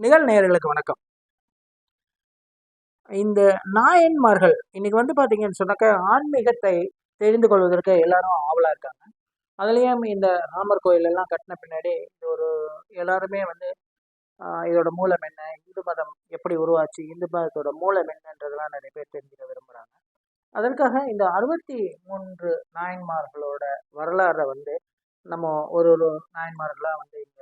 நிகழ் நேயர்களுக்கு வணக்கம். இந்த நாயன்மார்கள் இன்னைக்கு வந்து பார்த்தீங்கன்னு சொன்னாக்க ஆன்மீகத்தை தெரிந்து கொள்வதற்கு எல்லாரும் ஆவலாக இருக்காங்க. அதுலேயும் இந்த ராமர் கோயில் எல்லாம் கட்டின பின்னாடி இது ஒரு எல்லாருமே வந்து இதோட மூலம் என்ன இந்து மதம் எப்படி உருவாச்சு இந்து மதத்தோட மூலம் என்னன்றதெல்லாம் நிறைய பேர் தெரிஞ்சுக்க விரும்புகிறாங்க அதற்காக இந்த அறுபத்தி மூன்று நாயன்மார்களோட வரலாறை வந்து நம்ம ஒரு ஒரு நாயன்மார்களாக வந்து இந்த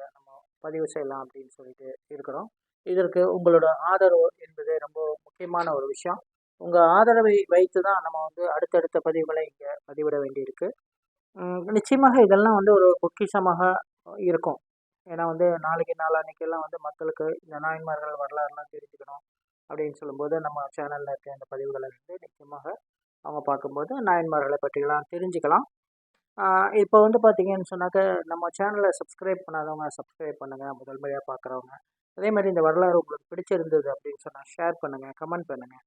பதிவு செய்யலாம் அப்படின்னு சொல்லிட்டு இருக்கிறோம். இதற்கு உங்களோட ஆதரவு என்பது ரொம்ப முக்கியமான ஒரு விஷயம். உங்கள் ஆதரவை வைத்து தான் நம்ம வந்து அடுத்தடுத்த பதிவுகளை இங்கே பதிவிட வேண்டியிருக்கு. நிச்சயமாக இதெல்லாம் வந்து ஒரு பொக்கிஷமாக இருக்கும். ஏன்னா வந்து நாளைக்கு நாளான்னைக்கெல்லாம் வந்து மக்களுக்கு இந்த நாயன்மார்கள் வரலாறுலாம் தெரிஞ்சுக்கணும் அப்படின்னு சொல்லும்போது நம்ம சேனலில் இருக்க இந்த பதிவுகளை வந்து நிச்சயமாக அவங்க பார்க்கும்போது நாயன்மார்களை பற்றிலாம் தெரிஞ்சுக்கலாம். இப்போ வந்து பார்த்தீங்கன்னு சொன்னாக்க நம்ம சேனலை சப்ஸ்கிரைப் பண்ணாதவங்க சப்ஸ்கிரைப் பண்ணுங்கள் முதல் முறையாக பார்க்குறவங்க அதே மாதிரி இந்த வரலாறு உங்களுக்கு பிடிச்சிருந்தது அப்படின்னு சொன்னால் ஷேர் பண்ணுங்கள் கமெண்ட் பண்ணுங்கள்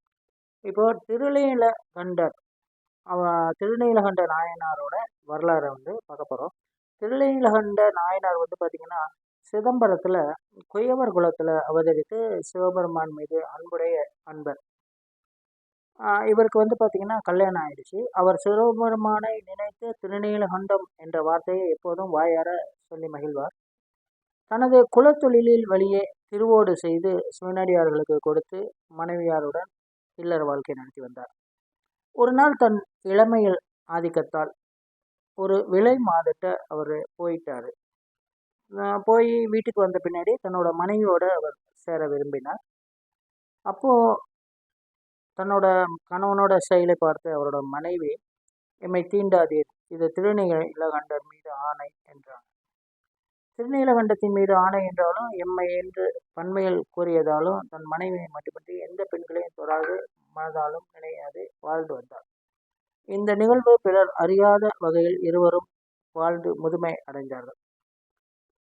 இப்போ திருநீல கண்டர் அவ திருநீலகண்ட நாயனாரோட வரலாறை வந்து பார்க்க போகிறோம் திருநீலகண்ட நாயனார் வந்து பார்த்திங்கன்னா சிதம்பரத்தில் குயவர் குலத்தில் அவதரித்து சிவபெருமான் மீது அன்புடைய அன்பர். இவருக்கு வந்து பார்த்திங்கன்னா கல்யாணம் ஆயிடுச்சு. அவர் சிவபெருமானை நினைத்து திருநீலகண்டம் என்ற வார்த்தையை எப்போதும் வாயார சொல்லி மகிழ்வார். தனது குலத்தொழிலில் வழியே திருவோடு செய்து சிவனடியார்களுக்கு கொடுத்து மனைவியாருடன் இல்லற வாழ்க்கை நடத்தி வந்தார். ஒரு நாள் தன் இளமையில் ஆதிக்கத்தால் ஒரு விலை மாதட்ட அவர் போயிட்டார். போய் வீட்டுக்கு வந்த பின்னாடி தன்னோட மனைவியோட அவர் சேர விரும்பினார். அப்போது தன்னோட கணவனோட செயலை பார்த்து அவரோட மனைவி எம்மை தீண்டாதீர். இது திருநீலகண்டர் மீது ஆணை என்றார் திருநீலகண்டத்தின் மீது ஆணை என்றாலும் எம்மை என்று பன்மையில் கூறியதாலும் தன் மனைவியை மட்டுமின்றி எந்த பெண்களையும் தொடாது மனதாலும் நினையாது வாழ்ந்து வந்தார் இந்த நிகழ்வு பிறர் அறியாத வகையில் இருவரும் வாழ்ந்து முதுமை அடைந்தார்கள்.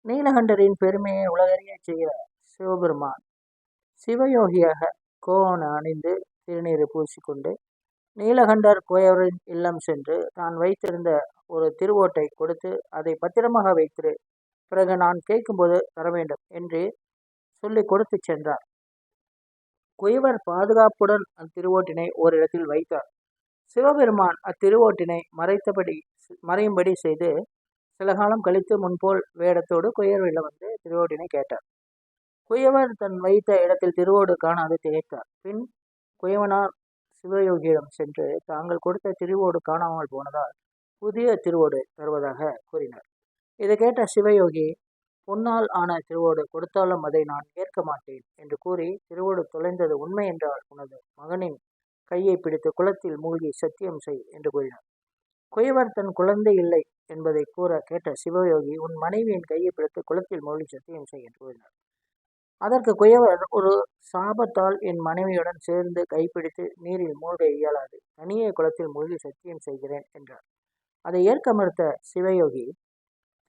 நீலகண்டரின் பெருமையை உலகறிய செய்ய சிவபெருமான் சிவயோகியாக கோவனை அணிந்து திருநீரை பூசிக்கொண்டு நீலகண்டர் போயவரின் இல்லம் சென்று நான் வைத்திருந்த ஒரு திருவோட்டை கொடுத்து அதை பத்திரமாக வைத்திரு. பிறகு நான் கேட்கும்போது தர வேண்டும் என்று சொல்லி கொடுத்து சென்றார். குயவர் பாதுகாப்புடன் அத்திருவோட்டினை ஓரிடத்தில் வைத்தார். சிவபெருமான் அத்திருவோட்டினை மறைத்தபடி மறையும்படி செய்து சில காலம் கழித்து முன்போல் வேடத்தோடு குயவரிடம் வந்து திருவோட்டினை கேட்டார். குயவர் தன் வைத்த இடத்தில் திருவோடு காணாது திகைத்தார். பின் குயவனார் சிவயோகியிடம் சென்று தாங்கள் கொடுத்த திருவோடு காணாமல் போனதால் புதிய திருவோடு தருவதாக கூறினார். இதை கேட்ட சிவயோகி பொன்னால் ஆன திருவோடு கொடுத்தாலும் அதை நான் ஏற்க மாட்டேன் என்று கூறி திருவோடு தொலைந்தது உண்மை என்றால் உனது மகனின் கையை பிடித்து குளத்தில் மூழ்கி சத்தியம் செய் என்று கூறினார். குயவர் தன் குழந்தை இல்லை என்பதை கூற கேட்ட சிவயோகி உன் மனைவியின் கையை பிடித்து குளத்தில் மூழ்கி சத்தியம் செய் என்று கூறினார். அதற்கு குயவர் ஒரு சாபத்தால் என் மனைவியுடன் சேர்ந்து கைப்பிடித்து நீரில் மூழ்க இயலாது. தனியே குளத்தில் மூழ்கி சத்தியம் செய்கிறேன் என்றார். அதை ஏற்க மறுத்த சிவயோகி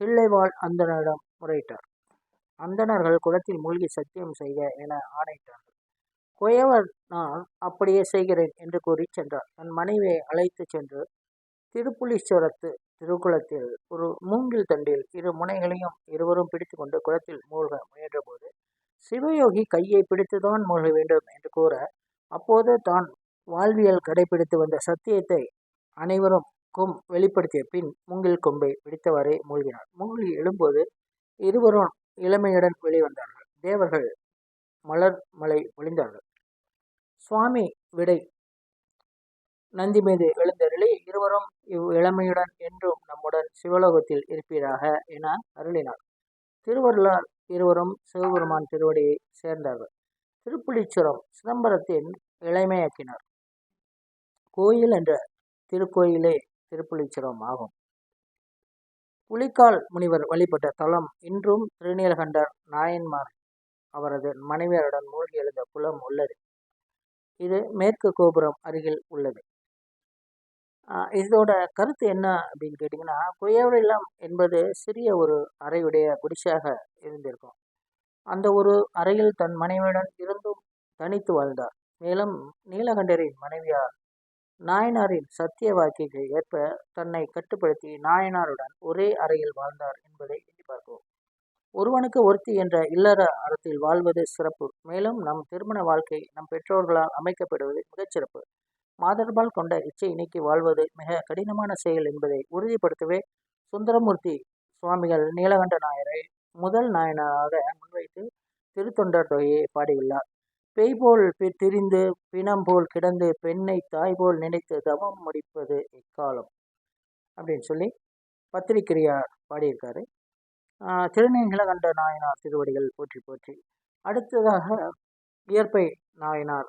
பிள்ளைவாள் அந்தனரிடம் முறையிட்டார். அந்தணர்கள் குளத்தில் மூழ்கி சத்தியம் செய்க என ஆணையிட்டார்கள். குயவர் நான் அப்படியே செய்கிறேன் என்று கூறி சென்றார். தன் மனைவியை அழைத்து சென்று திருப்புலீஸ்வரத்து திருக்குளத்தில் ஒரு மூங்கில் தண்டில் இரு முனைகளையும் இருவரும் பிடித்துக்கொண்டு குளத்தில் மூழ்க முயன்றபோது சிவயோகி கையை பிடித்துதான் மூழ்க வேண்டும் என்று கூற அப்போது தான் வாழ்வியல் கடைபிடித்து வந்த சத்தியத்தை அனைவருக்கும் வெளிப்படுத்திய பின் மூங்கில் கொம்பை பிடித்தவரை மூழ்கினார். மூழ்கி எழும்போது இருவரும் இளமையுடன் வெளிவந்தார்கள். தேவர்கள் மலர் மலை ஒளிந்தார்கள். சுவாமி விடை. நந்தி மீது எழுந்த நிலை இருவரும் இவ் இளமையுடன் என்றும் நம்முடன் சிவலோகத்தில் இருப்பீராக என அருளினார். திருவள்ளார் இருவரும் சிவபெருமான் திருவடியை சேர்ந்தார்கள் திருப்புளிச்சுரம் சிதம்பரத்தின் இளமையாக்கினார். கோயில் என்ற திருக்கோயிலே திருப்புளிச்சுரம் ஆகும். புலிக்கால் முனிவர் வழிபட்ட தலம் இன்றும் திருநீலகண்டர் நாயன்மார் அவரது மனைவியருடன் மூழ்கி எழுந்த குளம் உள்ளது. இது மேற்கு கோபுரம் அருகில் உள்ளது. இதோட கருத்து என்ன அப்படின்னு கேட்டிங்கன்னா குயவர் என்பது சிறிய ஒரு அறையுடைய குடிசாக இருந்திருக்கும். அந்த ஒரு அறையில் தன் மனைவியுடன் இருந்தும் தனித்து வாழ்ந்தார். மேலும் நீலகண்டரின் மனைவியார் நாயனாரின் சத்திய வாக்கிற்கு ஏற்ப தன்னை கட்டுப்படுத்தி நாயனாருடன் ஒரே அறையில் வாழ்ந்தார் என்பதை எண்ணி பார்க்கவும் ஒருவனுக்கு ஒருத்தி என்ற இல்லற அறத்தில் வாழ்வது சிறப்பு. மேலும் நம் திருமண வாழ்க்கை நம் பெற்றோர்களால் அமைக்கப்படுவது மிகச்சிறப்பு. மாதர்பால் கொண்ட இச்சை இணைக்கி வாழ்வது மிக கடினமான செயல் என்பதை உறுதிப்படுத்தவே சுந்தரமூர்த்தி சுவாமிகள் நீலகண்ட நாயரை முதல் நாயனாக முன்வைத்து திருத்தொண்டர் தொகையை பாடியுள்ளார். பேய் போல் திரிந்து பிணம் போல் கிடந்து பெண்ணை தாய் போல் நினைத்து தவம் முடிப்பது இக்காலம் அப்படின்னு சொல்லி பத்திரிக்கிரியார் பாடியிருக்காரு. திருநீலகண்ட நாயனார் திருவடிகள் போற்றி போற்றி. அடுத்ததாக இயற்பை நாயனார்